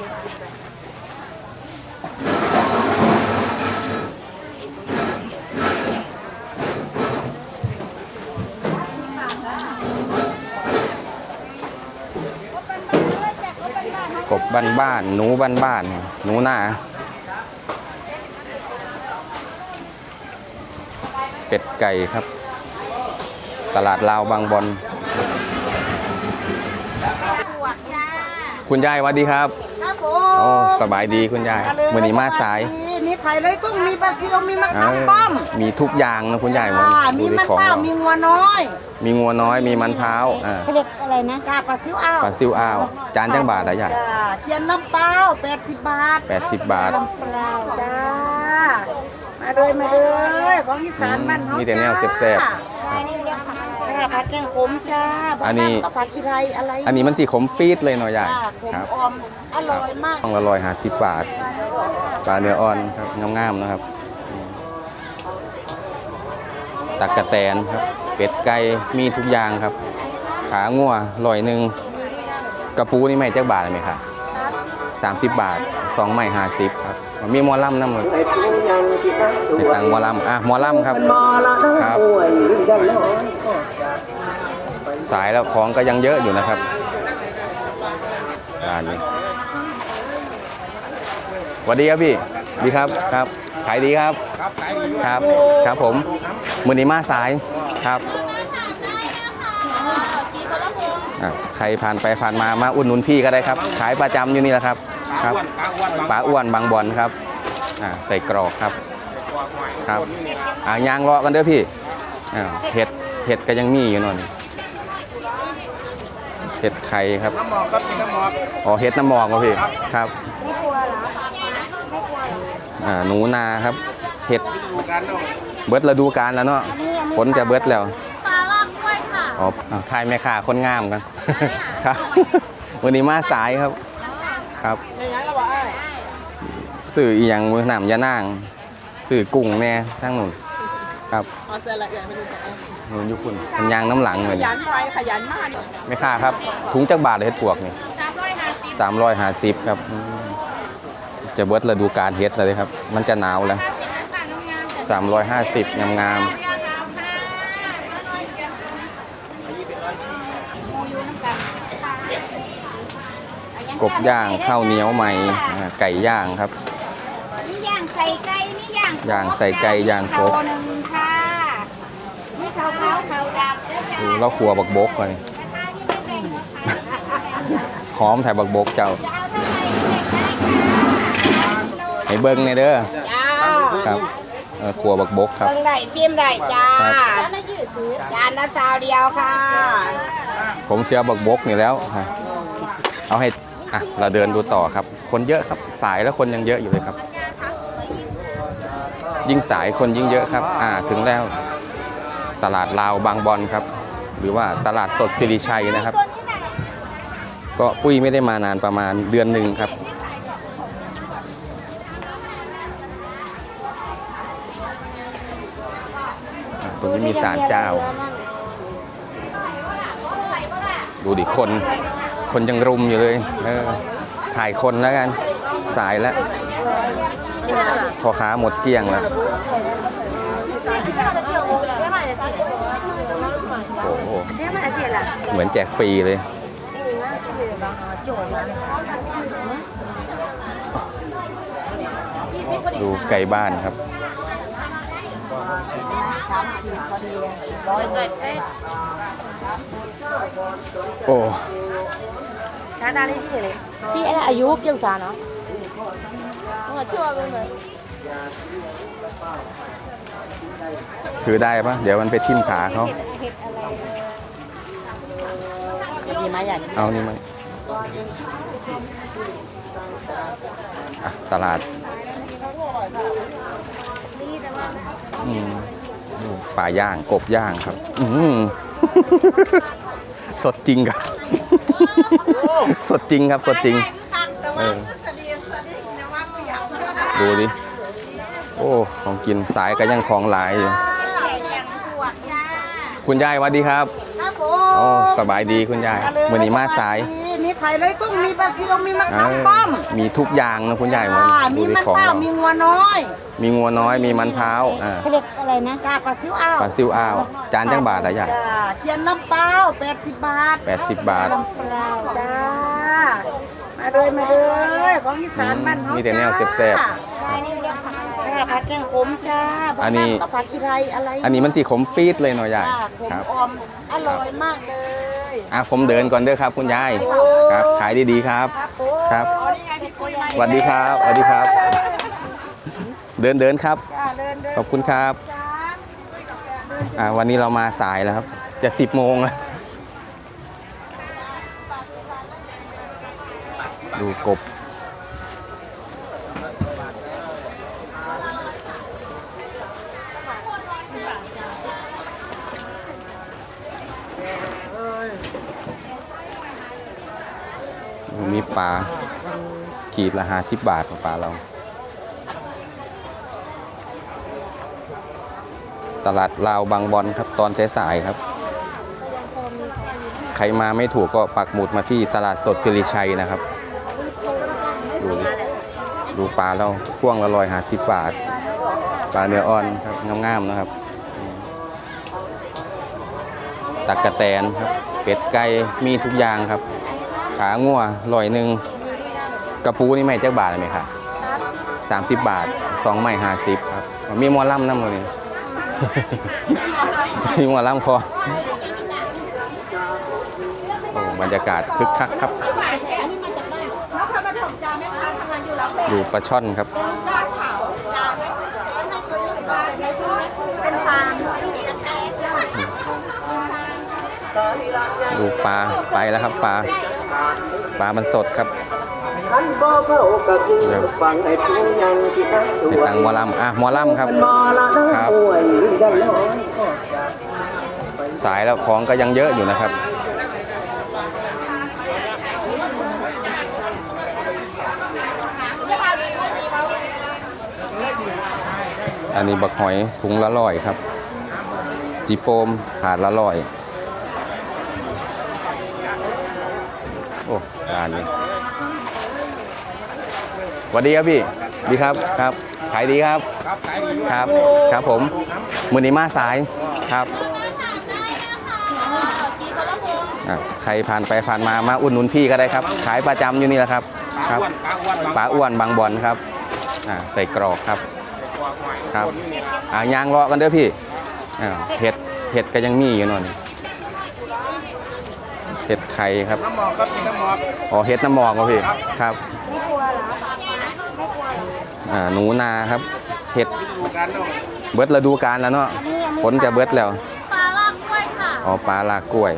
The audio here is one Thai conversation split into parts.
กบบ้านบ้านๆหนูบ้านบ้านๆหนูหน้าเป็ดไก่ครับ ตลาดลาวบางบอนคุณยายสวัสดีครับ อ้มสบายดีคุณยายวันนี้มาสาย มีไข่เลยกุ้งมีปลาเทียวมีมะเอขามอป้อม มีทุกอย่างนะคุณยายวันอ่าดูมีในมันของเปล่าเรามีงัวน้อย มีงัวน้อยมีมันพร้าวอ่าเขาเรียกอะไรนะกาปลาซิวอ้าวปลาซิวอ้าวจานจังบาทอะยายจ้าเทียนน้ำเปล่า80บาท80บาทน้ำเปล่าจ้ามาเลยมาเลยของอีสานบ้านเฮามีแต่แนวจ้าแซ่บ จ้าผัดแกงขมจ้าอันนี้กับผัดขี้ไรอะไรอันนี้มันสีขมปี๊ดเลยเนาะยายจ้าขมครับออมอร่อยมากต้องละร้อยห้าสิบบาทปลาเนื้ออ่อนครับงามๆนะครับอืมตักกะแตนครับ เป็ดไก่มีทุกอย่างครับ ขางัวลอยหนึ่งกระปูนี่ไม่จักบาทเลยไหมครับสามสิบบาทสองไม้ห้าสิบครับมีหมอลำน้ำเลยในตังหมอลำอะหมอลำครับ ครับ สายแล้วของก็ยังเยอะอยู่นะครับร้านนี้สวัสดีครับพี่ ดีครับครับ ขายดีครับ ครับขายดีครับ ครับผมมือนี้มาสายครับอะใครผ่านไปผ่านมามาอุดหนุนพี่ก็ได้ครับ ขายประจำอยู่นี่แหละครับ ครับปลาอ้วนบางบอนครับอ่าใส่กรอกครับ ครับอ่ายางเลาะกันเด้อพี่อ่าเห็ดเห็ดก็ยังมีอยู่หน่อย เห็ดไข่ครับ น้ำหมอกครับกินน้ำหมอก อ๋อเห็ดน้ำหมอกมาพี่ ครับอ่าหนูนาครับ เห็ดดูกันเนาะเบิดฤดูกาลแล้วเนาะฝนจะเบิดแล้วปลาลอกกล้วยค่ะอ๋ออ่าทายแม่ค้าคนงามกัน ครับ วันนี้มาสายครับ ครับสื่ออีหยังมือหนำยานาง สื่อกุ้งแน่ทั้งนู่นครับ นู่นอยุคุณเป็นยางน้ำหลังเลยขยันไปขยันมากแม่ค้าครับ ถุงจักบาทเลยเห็ดปวกนี่สามร้อยห้าสิบสามร้อยห้าสิบครับอืมจะเบิดฤดูกาลเฮ็ดเลยครับ มันจะหนาวแล้วห้าสิบน้ำตาลน้ำงามจ้ะสามร้อยห้าสิบงามงามๆกบย่างข้าวเหนียวใหม่อ่าไก่ย่างครับนี่ย่างใส่ไก่นี่ย่างย่างใส่ไก่ย่างกบโหนึ่งค่ะนี่ขาวขาวขาวดำ แล้วจ้ะดูแล้วครัวบักบกเลยราคาที่ไม่แบ่งหรอกค่ะหอมถ่ายบักบกเจ้าจะเอาเท่าไหร่เด็กได้ค่ะให้เบิ้งในเด้อจ้าครับเออครัวบักบกครับเบิ่งได้ฟิล์มได้จ้าครับจานละสาวเดียวค่ะ ผมเสียบักบกนี่แล้วครับเอาให้อะเราเดินดูต่อครับ คนเยอะครับ สายแล้วคนยังเยอะอยู่เลยครับ ยิ่งสายคนยิ่งเยอะครับ อ่าถึงแล้วตลาดลาวบางบอนครับ หรือว่าตลาดสดสิริชัยนะครับ ก็ปุ้ยไม่ได้มานานประมาณเดือนหนึ่งครับอะตรงนี้มีศาลเจ้า ดูดิคน คนยังรุมอยู่เลยเออถ่ายคนแล้วกัน สายแล้วพอค้าหมดเกลี้ยงแล้ว เหมือนแจกฟรีเลย ดูไก่บ้านครับโอ้พี่ไอ้อายุเพียงสาเนาะเชื่อเป็นไหมถือได้ปะเดี๋ยวมันไปทิ่มขาเขา ดีไหมอยากเอานี่มาอะตลาดอืมดูปลาย่างกบย่างครับ อืมสดจริงครับ สดจริงครับสดจริงเออดูดิ โอ้ ของกินสายก็ยังของหลายอยู่ คุณยายสวัสดีครับครับผผ โอ้มสบายดีคุณยายมือนี้มาสาย มีไข่เลยกุ้งมีปลาซิวมีมะเอขามอป้อมมีทุกอย่างนะคุณยายมันอ่าดูมีที่มันของเป้าเรามีงัวน้อย มีงัวน้อยมีมันพร้าวอ่าเขาเรียกอะไรนะกาปลาซิวอ้าวปลาซิวอ้าวจานจังบาทอะยายจ้าเทียนน้ำเปล่า80บาท80บาทน้ำเปล่าจ้ามาเลยมาเลยของอีสานบ้านเฮามีแต่แนวจ้าแซ่บจ้า ผักแกงขมจ้าอันนี้ บ้าก็ผักขี้ไรอะไรอันนี้มันสีขมปี๊ดเลยเนาะยายจ้าขมครับอมอร่อยมากเลยอะผมเดินก่อนเด้อครับ คุณยายครับขายดีๆครับ ครับสวัสดีครับสวัสดีครับ เดินเดินครับ จ้าเดินเดินขอบคุณครับ จ้าอ่าวันนี้เรามาสายแล้วครับ จะสิบโมงแล้วดูกบ มีปลาขีดละห้าสิบบาทของปลาเรา ตลาดลาวบางบอนครับ ตอนสายๆครับ ใครมาไม่ถูกก็ปักหมุดมาที่ตลาดสดสิริชัยนะครับ ดูดูปลาเราพ่วงละร้อยห้าสิบบาท ปลาเนื้ออ่อนครับงามๆนะครับ ตักกระแตนครับ เป็ดไก่มีทุกอย่างครับ ขางัวลอยหนึ่งกระปูนี่ไม่จักบาทเลยไหมครับสามสิบบาทสองไม้ห้าสิบครับมีหมอล่ำน้ำเลยมีหมอล่ำคอโอ้บรรยากาศคึกคักครับดูปลาช่อนครับดูปลาไปแล้วครับปลา ปลามันสดครับท่านบ่เข้ากับยิงฟังไอ้ทุงยังที่ตั้งตัในวตังหมอลำอะหมอลำครับมอละน้ครับำป่วยได้น้อยสายแล้วของก็ยังเยอะอยู่นะครับอันนี้บักหอยถุงละร้อยครับ จีโฟมถาดละร้อย โอ้ ร้านนี้สวัสดีครับพี่ดีครับครับขายดีครับครับครับครับผมมือนี้มาสายครับอะใครผ่านไปผ่านมามาอุดหนุนพี่ก็ได้ครับ ขายประจำอยู่นี่แหละครับครับปลาอ้วนบางบอนครับอ่าใส่กรอกครับครับอ่ายางเลาะกันเด้อพี่อ่าเห็ดเห็ดก็ยังมีอยู่นอน ห็ดไข่ครับน้ำหมอกครับกินน้ำหมอกอ๋อเห็ดน้ำหมอกวะพี่ครับอ่าหนูนาครับเห็ดดูกันเนาะเบิดฤดูกาลแล้วเนาะฝนจะเบิดแล้วปลาลากกล้วยค่ะอ๋อปลาลากกล้วย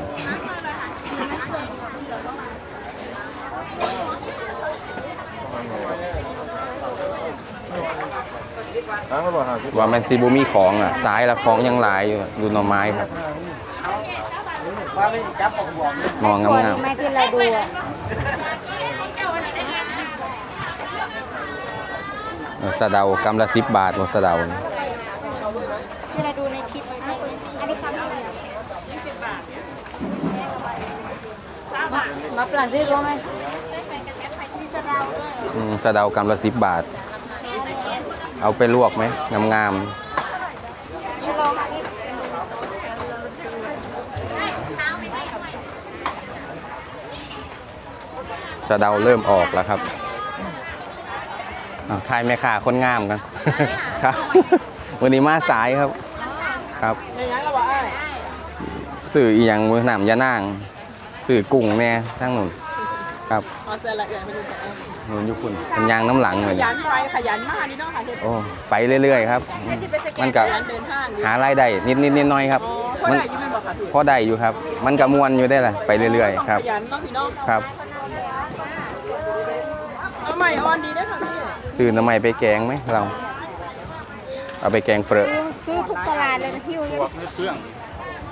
ว่ามันซีบูมีของอะซ้ายละของยังหลายอยู่ดูหน่อไม้ครับ มองงามไม้ที่เราดูอะๆสะเดากำละสิบบาทหมดสะเดานี่ที่เราดูในคลิปนะอันนี้คำอะไรมาปลาซิรู้ไหมอืมสะเดากำละสิบบาท เอาไปลวกไหมงามๆะเดาเริ่มออกแล้วครับอ้าวทายแม่ค้าคนงามกันครับ วันนี้มาสายครับ ครับสื่ออีหยังมือหนำยานาง สื่อกุ้งแน่ทั้งหนุนครับอ๋อเสร็จละเดี๋ยวไปดูแต่เออหนุนยุคุณเป็นยางน้ำหลังเลยขยันไปขยันมากนี่เนาะค่ะเฮ็ดโอ้ไปเรื่อยๆครับ มันก็ขยันเดินห้างอยู่หารายได้นิดนิดนิดน้อยๆครับอ๋อมันได้อยิ้มบอกค่ะพี่พอได้อยู่ครับ มันก็มวนอยู่ได้แหละไปเรื่อยๆ ครับขยันเนาะพี่เนาะครับเอา ใหม่ออนดีด้วยค่ะพี่ซื้อน้ำใหม่ไปแกงไหมเรา เอาไปแกงเปรอะซื้อทุกตลาดเลยนะพี่วันนี้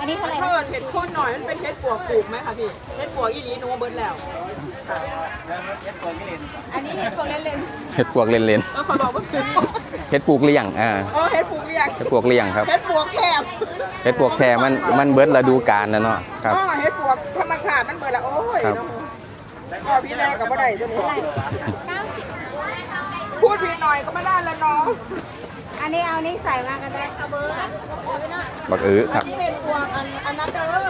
อันนี้เท่าไหร่ถ้าเกิดเห็ดโคนหน่อยมันเป็นเห็ดปวกปลูกไหมคะพี่เห็ดปวกอีหลีหนูว่าเบิร์ดแล้วอันนี้เห็ดพวกเล่นเห็ดพวกเล่นแล้วเขาบอกว่าคือเห็ดปลูกเลี้ยงอ่าเออเห็ดปวกเรียงเห็ดปลูกเลี้ยงครับเห็ดปวกแคบเห็ดปลวกแท้มันมันเบิดฤดูกาลแล้วเนาะครับ อ๋อเห็ดปวกธรรมชาติมันเบิดละโอ้ยครับน้องพ่อพี่แรกกับบ่ได้ตัวนี้พูด ผิดหน่อยก็ไม่ได้แล้วน้องอันนี้เอานี่ใส่มากันได้เอาเบอร์บักอื้อครับนี่เห็ดปวกอันอันนั้นเด้อ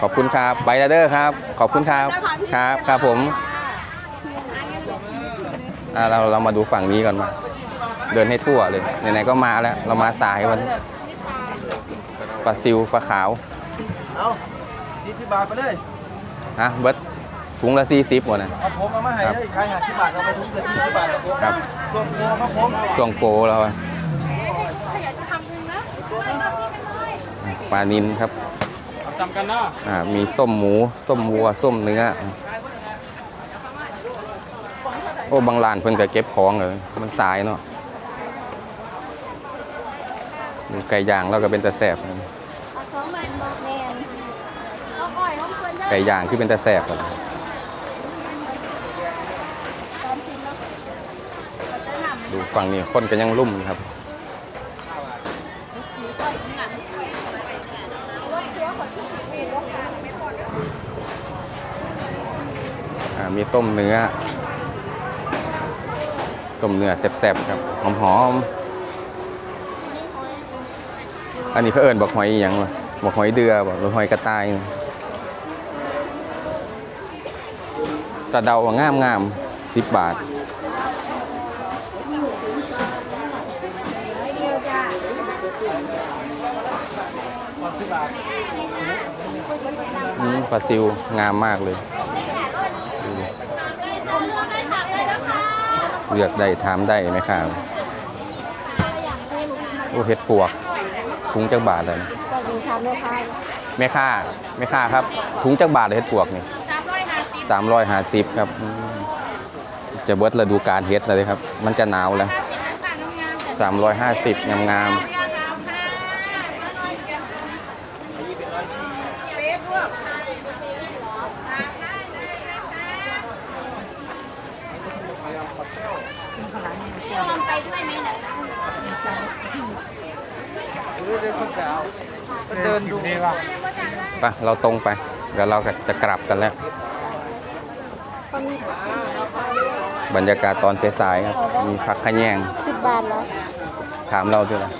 ขอบคุณครับไบเดอร์ครับ ขอบคุณครับครับครับผมอ่าเราเรามาดูฝั่งนี้ก่อนมา เดินให้ทั่วเลยไหนๆก็มาแล้ว เรามาสายวันปลาซิวปลาขาว เอา40บาทไปเลย ฮะเบิร์ด ถุงละสี่สิบหมดนะ เอาผมเอามาให้เลยขาย50บาทเอาไปทุกเดือน20บาทครับผมครับ ส่วนตัวครับผมช่วงโปรเราอะปลานินครับ จำกันเนาะอ่ามีส้มหมูส้มวัวส้มเนื้อโอ้บางร้านเพิ่นก็เก็บของเลยมันสายเนาะดูไก่ย่างเราก็เป็นตะแสบนะเอาสองมันบอกแมนเอาอ้อยน้องเพื่อนได้ไก่ย่างที่เป็นตะแสบอะ ฝั่งนี้คนก็ยังลุ่มครับ มีต้มเนื้อ ต้มเนื้อแซ่บๆครับ หอมๆ อันนี้เพื่อเอิญบอกหอยอหยังวะบอกหอยเดือบอกหอยกระต่ายสะเดางามงามสิบบาท ปลาซิวงามมากเลยอืมเลือกได้ถามได้ไหมครับโอ้เห็ดปวกถุงจักบาทเลยก็ดูทำเลยค่ะแม่ค่าแม่ค่าครับถุงจักบาทเลยเห็ดปวกนี่สามร้อยห้าสิบครับอืมจะเบิดฤดูกาลเห็ดเลยครับ มันจะหนาวแล้วสามร้อยห้าสิบงามงามๆ เป๊ะพวก เดินดูนี่ว่า ไปเราตรงไป เดี๋ยวเราก็จะกลับกันแล้ว บรรยากาศตอนสายๆครับ มีพักขะแยงสิบบาทแล้ว ถามเราด้วยนะ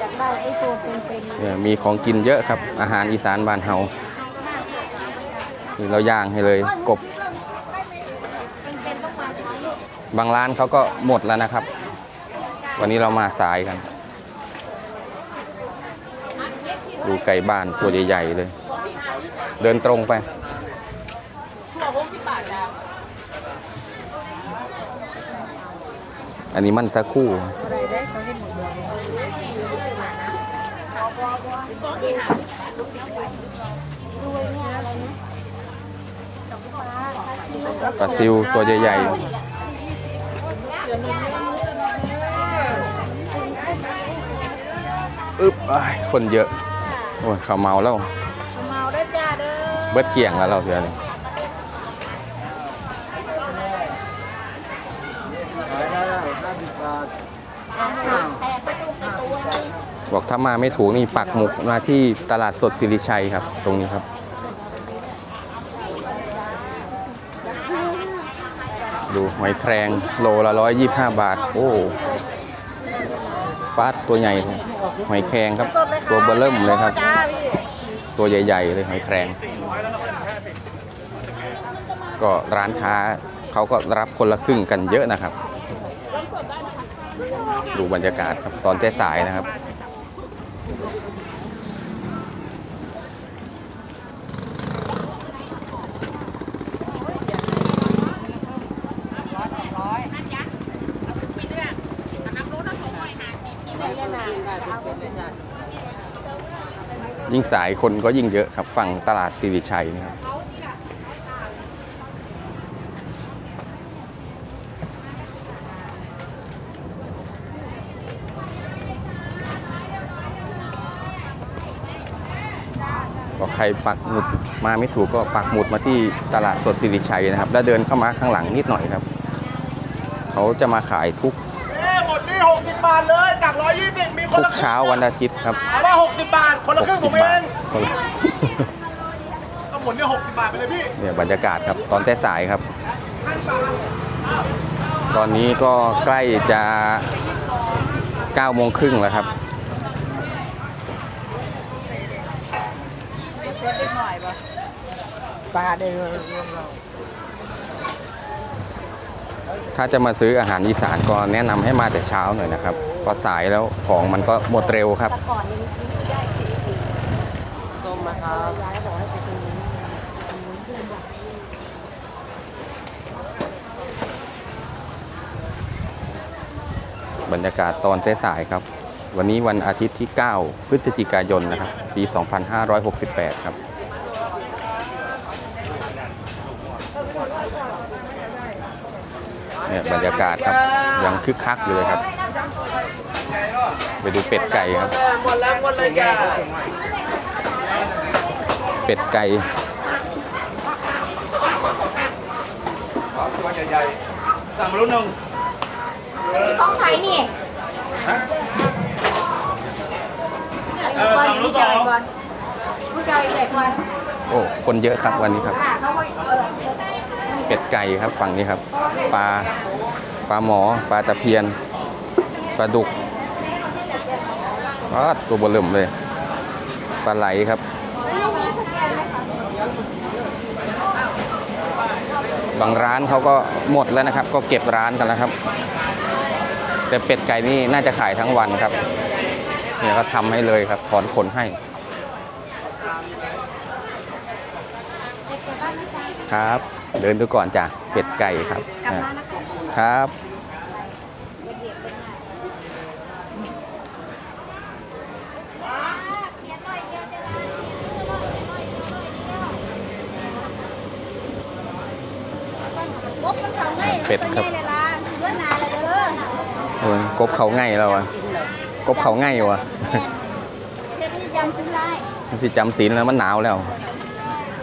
อยากได้ไอ้ตัวเป็นๆเนี่ยมีของกินเยอะครับ อาหารอีสานบ้านเฮานี่เราย่างให้เลยกบ บางร้านเขาก็หมดแล้วนะครับ วันนี้เรามาสายกัน ดูไก่บ้านตัวใหญ่ๆเลย เดินตรงไปอันนี้มันสักคู่ ปลาซิวตัวใหญ่ๆ อึ๊บอ้ายคนเยอะ โอ้ยเขาเมาแล้ว เมาได้จ้าเด้อเบิดเกี่ยงแล้วเราเถื่อนขายบาทบอกถ้ามาไม่ถูกนี่ปักหมุกมาที่ตลาดสดสิริชัยครับ ตรงนี้ครับ ดูหอยแครงโลละร้อยยี่ห้าบาท โอ้ปัดตัวใหญ่ หอยแครงครับ ตัวเบอร์เริ่มเลยครับ ตัวใหญ่ ๆ เลยหอยแครง ก็ร้านค้าเขาก็รับคนละครึ่งกันเยอะนะครับ ดูบรรยากาศครับตอนแจ้สายนะครับ ยิ่งสายคนก็ยิ่งเยอะครับ ฝั่งตลาดสิริชัยนะครับก็ใครปักหมุดมาไม่ถูกก็ปักหมุดมาที่ตลาดสดสิริชัยนะครับ แล้วเดินเข้ามาข้างหลังนิดหน่อยครับ เขาจะมาขายทุก 60 บาทเลยจาก 120 มีคนทุกละครึ่งเช้าวันอาทิตย์ครับถามว่า 60 บาท คนละครึ่งผม60เอบาทงคนละก็หมดนี่60 บาทไปเลยพี่เนี่ยบรรยากาศครับตอนสายๆครับ ตอนนี้ก็ใกล้จะ9โมงครึ่งแล้วครับปลาได้รวมเรา ถ้าจะมาซื้ออาหารอีสานก็แนะนำให้มาแต่เช้าหน่อยนะครับก็สายแล้วของมันก็หมดเร็วครับต้มนะครับบรรยากาศตอนสายๆครับ วันนี้วันอาทิตย์ที่ 9 พฤศจิกายนนะครับ ปี 2568 ครับ เนี่ยบรรยากาศครับยังคึกคักอยู่เลยครับ ไปดูเป็ดไก่ครับหมดแล้วหมดเลยจ้าเป็ดไก่สั่งมารุ่นหนึ่งอันนี้ของใครนี่เออสั่งรุ่นสองผู้ชายใหญ่ก่อนโอ้ คนเยอะครับวันนี้ครับค่ะ เขาก็เออเป็ดไก่ครับฝั่งนี้ครับปลาปลาหมอปลาตะเพียนปลาดุกตัวบลเริ่มเลยปลาไหลครับบางร้านเขาก็หมดแล้วนะครับ ก็เก็บร้านกันแล้วครับ แต่เป็ดไก่นี่น่าจะขายทั้งวันครับเนี่ยก็ทำให้เลยครับถอนขนให้ครับ เดินดูก่อนจ้ะเป็ดไก่ครับอ่าครับกบมันเขาง่ายเป็ดครับตัวใหญ่เลยล่ะคือว่านานเลยเด้อเออกบเขาง่ายแล้วอะกบเขาง่ายวะแม่นเดี๋ยวนี้จำซื้อได้มันสิจำศีลแล้วมันหนาวแล้ว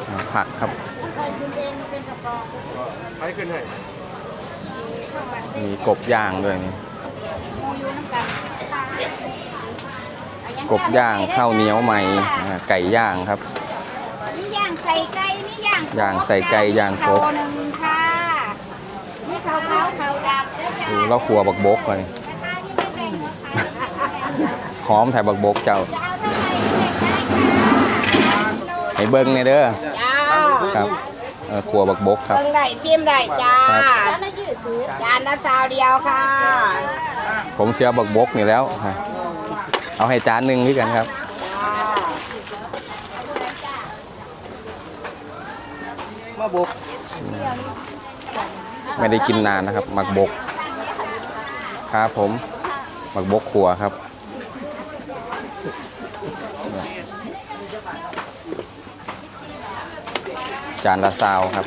อ่าผักครับ คอยคุณเองเป็นกระสอบ ไม่ขึ้นให้ มีกบย่างด้วยนี่โมยูน้ำกันกบย่างข้าวเหนียวใหม่อ่าไก่ย่างครับ นี่ย่างใส่ไก่นี่ย่างย่างใส่ไก่ย่างกบข้วหนึ่งค่ะ นี่ข้าวขาวข้าวดำดูแล้วครัวบักบกเลยหอมถ่ายบักบกเจ้าให้เบิ้งในอยเด้อ จ้าครับเออครัวบักบกครับเพิ่งได้ชิมได้จ้า ครับ จานละสาวเดียวค่ะ ผมเชียร์บักบกนี่แล้วครับเอาให้จานหนึ่งพี่กันครับ มาบุกไม่ได้กินนานนะครับหมักบก ครับผมหมักบกขัวครับจานละซาวครับ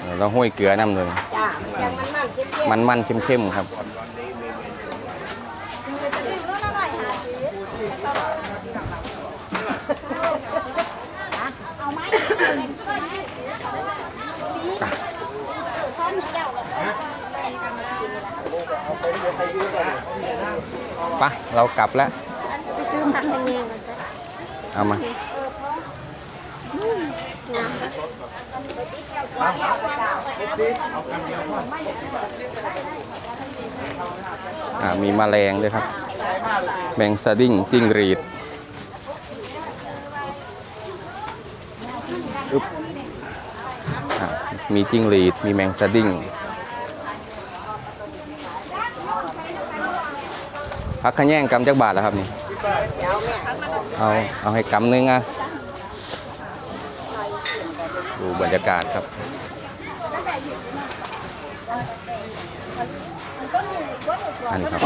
เออ แล้วห้วยเกลือน้ำเลยจ้ายังมันมันๆเค็มมันมันๆเข้มๆครับปะเรากลับแล้วซื้อผักแห้งๆมาจ้ะเอามา อ่ามีแมลงด้วยครับ แมงสดิ้งจิ้งรีดมีจิ้งรีด มีแมงสดิ้งพักขะแยงกำจักบาทแล้วครับนี่ เอา เอาให้กำนึงอะ ดู บรรยากาศครับอันนี้ครับ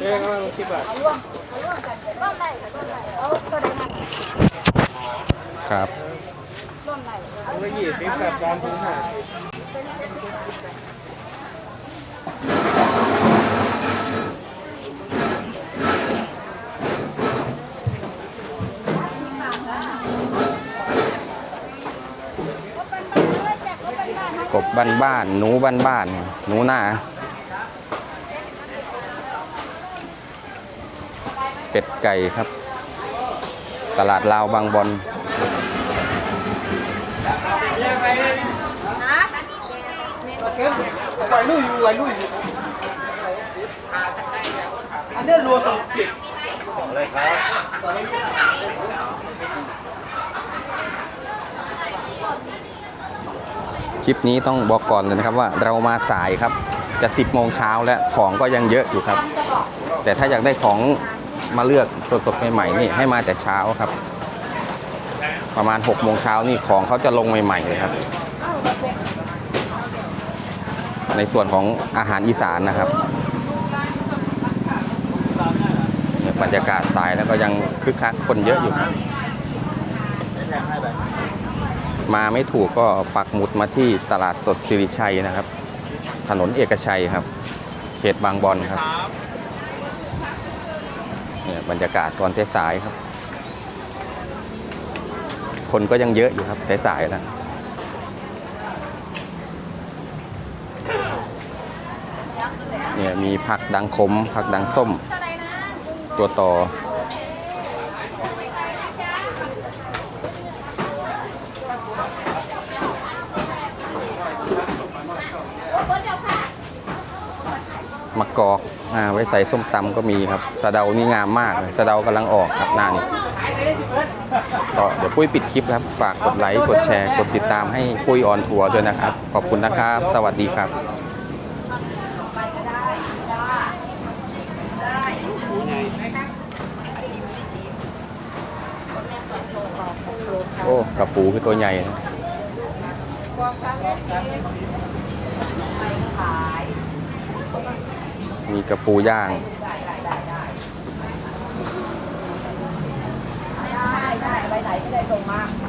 เอ้ก็คิดว่าคครับถุงละยี่สิบกับการถุงหา กบบ้านบ้านหนูบ้านบ้านหนูหน้าเป็ดไก่ครับ ตลาดลาวบางบอนไวลุยอยู่ไวลุยอยู่อันนี้รัวสองสิบอะไรครับ คลิปนี้ต้องบอกก่อนเลยนะครับว่าเรามาสายครับจะ 10โมงเช้าแล้วของก็ยังเยอะอยู่ครับ แต่ถ้าอยากได้ของมาเลือกสดๆใหม่ๆนี่ให้มาแต่เช้าครับ ประมาณ6โมงเช้านี่ของเขาจะลงใหม่ๆเลยครับ ในส่วนของอาหารอีสานนะครับบรรยากาศสายแล้วก็ยังคึกคักคนเยอะอยู่ครับ มาไม่ถูกก็ปักหมุดมาที่ตลาดสดสิริชัยนะครับ ถนนเอกชัยครับ เขตบางบอนครับเนี่ยบรรยากาศตอนสายๆครับ คนก็ยังเยอะอยู่ครับสายๆแล้วเนี่ยมีผักดังขมผักดังส้ม ตัวต่อ มะกอกอ่าไว้ใส่ส้มตำก็มีครับสะเดานี่งามมากเลยสะเดากำลังออกครับหน้านี้ก็เดี๋ยวปุ้ยปิดคลิปครับ ฝากกดไลค์ กดแชร์ กดติดตามให้ปุ้ยออนทัวร์ด้วยนะครับ ขอบคุณนะครับ สวัสดีครับโอ้กระปูคือตัวใหญ่นะ มีกระปูย่าง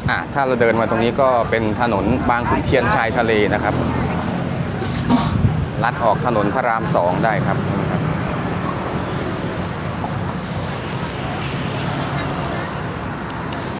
อะ ถ้าเราเดินมาตรงนี้ก็เป็นถนนบางขุนเทียนชายทะเลนะครับ ลัดออกถนนพระรามสองได้ครับ